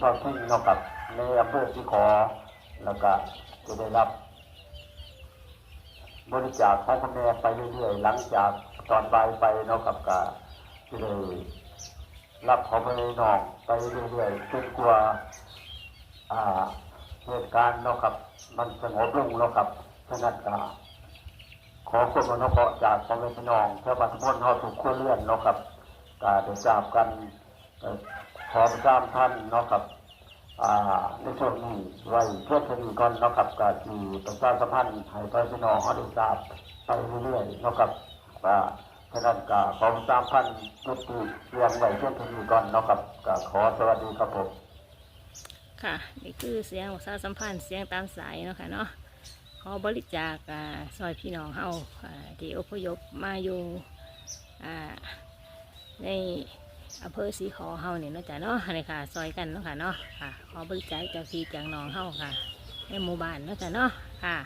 ทอดทิ้งเนาะครับในอำเภอที่ขอ แล้วก็จะได้รับบริจาคของคุณแม่ไปเรื่อยๆหลังจากตอนบ่ายไปเนาะครับก็จะได้รับของไปนองไปเรื่อยๆจนกว่าเหตุการณ์เนาะครับมันสงบลงเนาะครับฉะนั้นก็ขอความนุเคราะห์จากพ่อแม่พี่น้องชาวบ้านทุกคนเฮาทุกคนเลื่อนเนาะครับก็ได้ทราบกัน เอ่อขอประจามท่านเนาะครับอ่าในช่วงนี้ไว้เพื่อคดีก่อนเนาะครับก็ที่ประชาสัมพันธ์ให้พี่น้องเขาได้ทราบไปเรื่อยๆเนาะครับว่าฉะนั้นก็ขอประชาสัมพันธ์จุดที่เรียงไว้เพื่อคดีก่อนเนาะครับก็ขอสวัสดีครับผมค่ะนี่คือเสียงประชาสัมพันธ์เสียงตามสายเนาะค่ะเนาะขอบริจาคซอยพี่น้องเฮาอ่าที่อพยพมาอยู่ใน อำเภอสีขอเฮาเนี่ยนะจ๊ะเนาะนี่ค่ะ ซอยกันเนาะค่ะเนาะค่ะขอบริจาคจากพี่จากน้องเฮาค่ะ ในหมู่บ้านเนาะจ๊ะเนาะค่ะ